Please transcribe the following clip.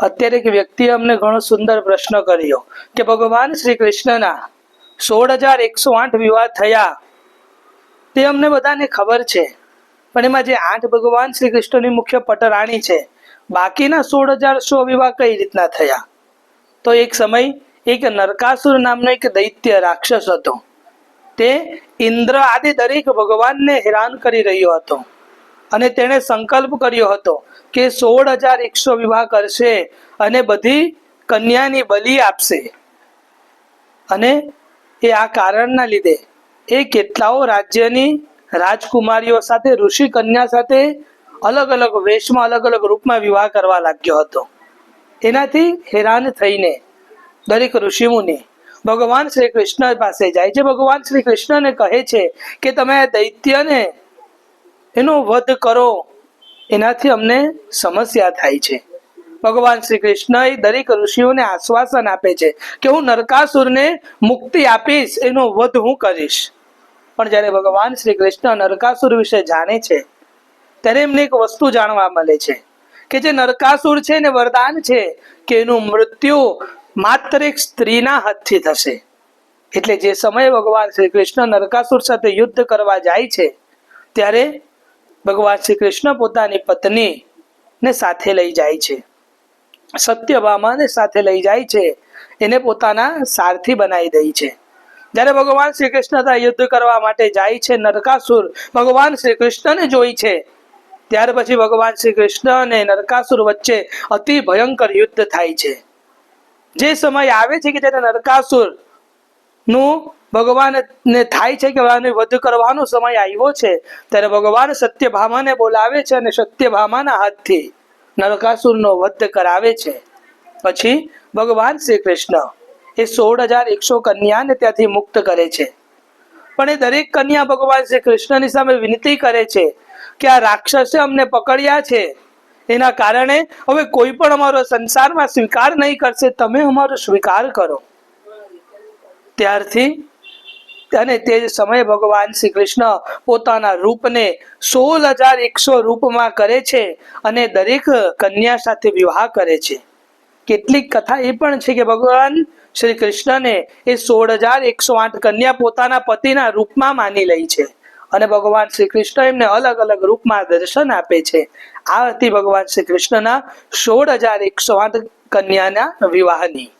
અત્યારે એક વ્યક્તિએ અમને ઘણો સુંદર પ્રશ્ન કર્યો કે ભગવાન શ્રી કૃષ્ણના સોળ હજાર એકસો આઠ વિવાહ થયા. તે અમને બધાને ખબર છે. પણ એમાં જે આઠ ભગવાન શ્રી કૃષ્ણની મુખ્ય પટરાણી છે, બાકીના સોળ હજાર સો વિવાહ કઈ રીતના થયા? તો એક સમય એક નરકાસુર નામનો એક દૈત્ય રાક્ષસ હતો. તે ઇન્દ્ર આદિ દરેક ભગવાનને હેરાન કરી રહ્યો હતો. અને તેણે સંકલ્પ કર્યો હતો કે સોળ હજાર એકસો વિવાહ કરશે અને બધી કન્યાની બલિ આપશે. અને એ આ કારણના લીધે એ કેટલાઓ રાજ્યની રાજકુમારીઓ સાથે, ઋષિ કન્યા સાથે અલગ અલગ વેશમાં, અલગ અલગ રૂપમાં વિવાહ કરવા લાગ્યો હતો. એનાથી હેરાન થઈને દરેક ઋષિમુનિ ભગવાન શ્રી કૃષ્ણ પાસે જાય છે. ભગવાન શ્રી કૃષ્ણને કહે છે કે તમે દૈત્યને એનો વધ કરો. એનાથી અમને સમસ્યા થાય છે. ભગવાન શ્રી કૃષ્ણ એ દરેક ઋષિઓને આશ્વાસન આપે છે કે હું નરકાસુરને મુક્તિ આપીશ, એનો વધ હું કરીશ. પણ જ્યારે ભગવાન શ્રી કૃષ્ણ નરકાસુર વિશે જાણે છે, ત્યારે એમને એક વસ્તુ જાણવા મળે છે કે જે નરકાસુર છે ને વરદાન છે, કે એનું મૃત્યુ માત્ર એક સ્ત્રીના હાથથી થશે. એટલે જે સમયે ભગવાન શ્રી કૃષ્ણ નરકાસુર સાથે યુદ્ધ કરવા જાય છે, ત્યારે ભગવાન શ્રી કૃષ્ણ પોતાની પત્ની ને સાથે લઈ જાય છે. સત્યભામાને સાથે લઈ જાય છે. એને પોતાના સારથી બનાવી દે છે. જ્યારે ભગવાન શ્રી કૃષ્ણ યુદ્ધ કરવા માટે જાય છે, નરકાસુર ભગવાન શ્રી કૃષ્ણને જોઈ છે. ત્યાર પછી ભગવાન શ્રી કૃષ્ણ અને નરકાસુર વચ્ચે અતિ ભયંકર યુદ્ધ થાય છે. જે સમય આવે છે કે જ્યારે નરકાસુરનું ભગવાન ને થાય છે કે વધ કરવાનો સમય આવ્યો છે, ત્યારે ભગવાન સત્યભામાને બોલાવે છે અને સત્યભામાના હાથથી નરકાસુરનો વધ કરાવે છે. પછી ભગવાન શ્રી કૃષ્ણ એ સોળ હજાર એકસો કન્યાને ત્યાંથી મુક્ત કરે છે. પણ એ દરેક કન્યા ભગવાન શ્રી કૃષ્ણની સામે વિનંતી કરે છે કે આ રાક્ષસે અમને પકડ્યા છે. એના કારણે હવે કોઈ પણ અમારો સંસારમાં સ્વીકાર નહીં કરશે, તમે અમારો સ્વીકાર કરો. ત્યારથી અને તે જ સમયે ભગવાન શ્રી કૃષ્ણ પોતાના રૂપને સોળ હજાર એકસો રૂપમાં કરે છે અને દરેક કન્યા સાથે વિવાહ કરે છે. કેટલીક કથા એ પણ છે કે ભગવાન શ્રી કૃષ્ણને એ સોળ હજાર એકસો આઠ કન્યા પોતાના પતિના રૂપમાં માની લે છે અને ભગવાન શ્રી કૃષ્ણ એમને અલગ અલગ રૂપમાં દર્શન આપે છે. આ હતી ભગવાન શ્રી કૃષ્ણના સોળ હજાર એકસો આઠ કન્યાના વિવાહની.